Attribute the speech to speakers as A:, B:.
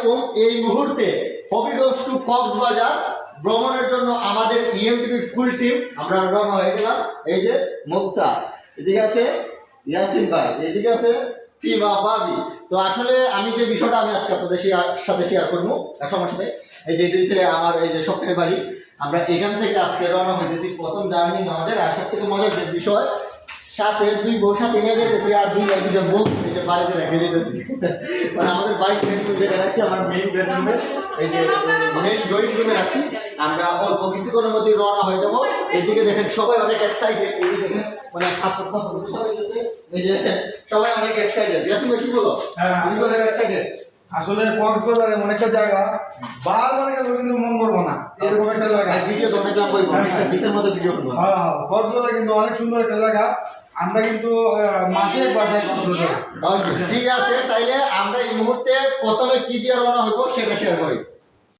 A: আসসালামু এই মুহূর্তে হবিগঞ্জ টু কক্সবাজার ভ্রমণের জন্য আমাদের ইএমটিভির ফুল টিম আমরা রওনা হয়ে গেলাম। এই যে মুক্তা, এদিকে আছে ইয়াসিন ভাই, এদিকে আছে ফিমা বাবি। তো আসলে আমি যে বিষয়টা আমি আজকে আপনাদের share- সাথে শেয়ার করব সবার সাথে এই যে এটি আমার এই যে স্বপ্নের বাড়ি, আমরা এখান থেকে আজকে রওনা হইতেছি প্রথম জার্নি আমাদের, আর সব থেকে মজার যে বিষয়, সাথে দুই বউ সাথে নিয়ে যেতেছি আর দুই বউ এই যে বাড়িতে রেখে যেতেছি মানে আমাদের বাইক রাখছি আমার মেইন বেডরুমে এই যে মেইন ড্রয়িং রুমে রাখছি। আমরা অল্প কিছুক্ষণের মধ্যেই রওনা হয়ে যাব। এইদিকে দেখেন সবাই অনেক এক্সাইটেড এই দেখেন মানে খাপড় খাপড় সবাই গেছে এই যে সবাই অনেক এক্সাইটেড ইয়াসিন ভাই কি বলো?
B: হ্যাঁ,
A: তুমি অনেক এক্সাইটেড
B: আসলে কক্সবাজার এমন একটা জায়গা বারবার গেলেও কিন্তু মন করব না। এরকম একটা জায়গা।
A: ভিডিও অনেক লম্বা হইব বিশের মধ্যে ভিডিও করব।
B: হ্যাঁ হ্যাঁ, কক্সবাজার কিন্তু অনেক সুন্দর একটা জায়গা। আমরা কিন্তু মাছের বাসায় কন্ট্রোল করি কক্সবাজার
A: ঠিক আছে তাইলে আমরা এই মুহূর্তে প্রথমে কি দিয়ে রওনা হইব সেটা শেয়ার করি।